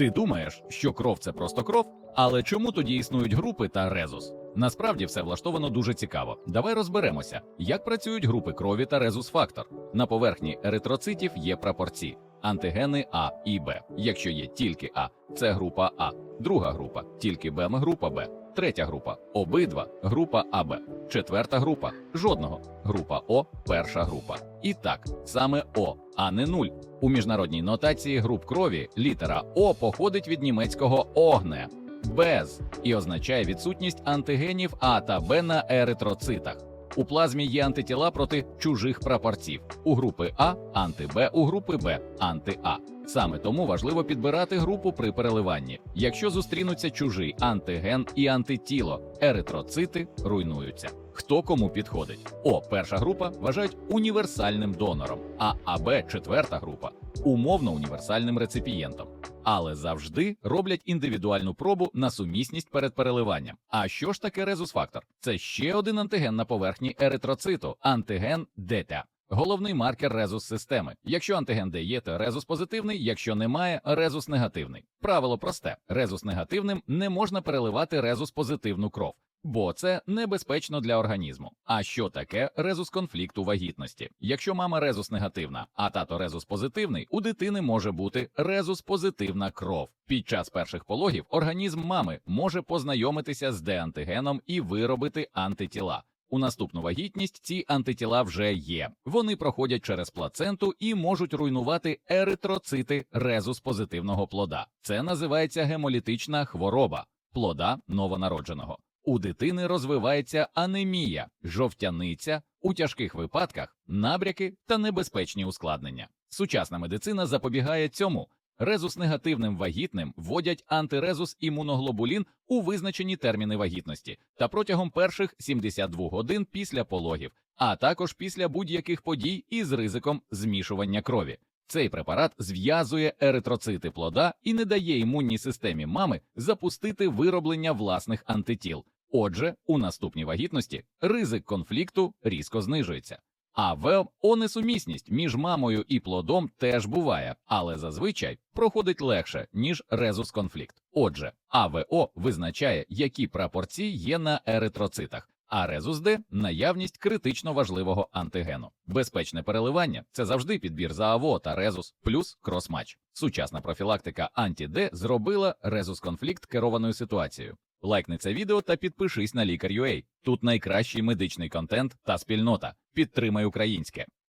Ти думаєш, що кров це просто кров? Але чому тоді існують групи та резус? Насправді все влаштовано дуже цікаво. Давай розберемося, як працюють групи крові та резус-фактор. На поверхні еритроцитів є прапорці, антигени А і Б. Якщо є тільки А, це група А, друга група, тільки Б, група Б, третя група, обидва, група АБ, четверта група, жодного, група О, перша група. І так, саме О, а не нуль. У міжнародній нотації груп крові літера О походить від німецького огне без і означає відсутність антигенів А та Б на еритроцитах. У плазмі є антитіла проти чужих прапорців. У групи А анти-Б, у групи Б анти-А. Саме тому важливо підбирати групу при переливанні. Якщо зустрінуться чужий антиген і антитіло, еритроцити руйнуються. Хто кому підходить? О, перша група вважають універсальним донором, а АБ четверта група умовно універсальним реципієнтом. Але завжди роблять індивідуальну пробу на сумісність перед переливанням. А що ж таке резус-фактор? Це ще один антиген на поверхні еритроциту, антиген ДТА. Головний маркер резус системи. Якщо антиген Д є, то резус позитивний, якщо немає, резус негативний. Правило просте: резус негативним не можна переливати резус позитивну кров. Бо це небезпечно для організму. А що таке резус конфлікту вагітності? Якщо мама резус негативна, а тато резус позитивний, у дитини може бути резус позитивна кров. Під час перших пологів організм мами може познайомитися з Д-антигеном і виробити антитіла. У наступну вагітність ці антитіла вже є. Вони проходять через плаценту і можуть руйнувати еритроцити резус позитивного плода. Це називається гемолітична хвороба плода новонародженого. У дитини розвивається анемія, жовтяниця, у тяжких випадках набряки та небезпечні ускладнення. Сучасна медицина запобігає цьому. Резус негативним вагітним вводять антирезус імуноглобулін у визначені терміни вагітності та протягом перших 72 годин після пологів, а також після будь-яких подій із ризиком змішування крові. Цей препарат зв'язує еритроцити плода і не дає імунній системі мами запустити вироблення власних антитіл. Отже, у наступній вагітності ризик конфлікту різко знижується. А ВО несумісність між мамою і плодом теж буває, але зазвичай проходить легше, ніж резус конфлікт. Отже, АВО визначає, які прапорці є на еритроцитах, а резус Д наявність критично важливого антигену. Безпечне переливання це завжди підбір за АВО та резус плюс кросмач. Сучасна профілактика анті-Д зробила резус конфлікт керованою ситуацією. Лайкни це відео та підпишись на лікар.ua. Тут найкращий медичний контент та спільнота. Підтримай українське.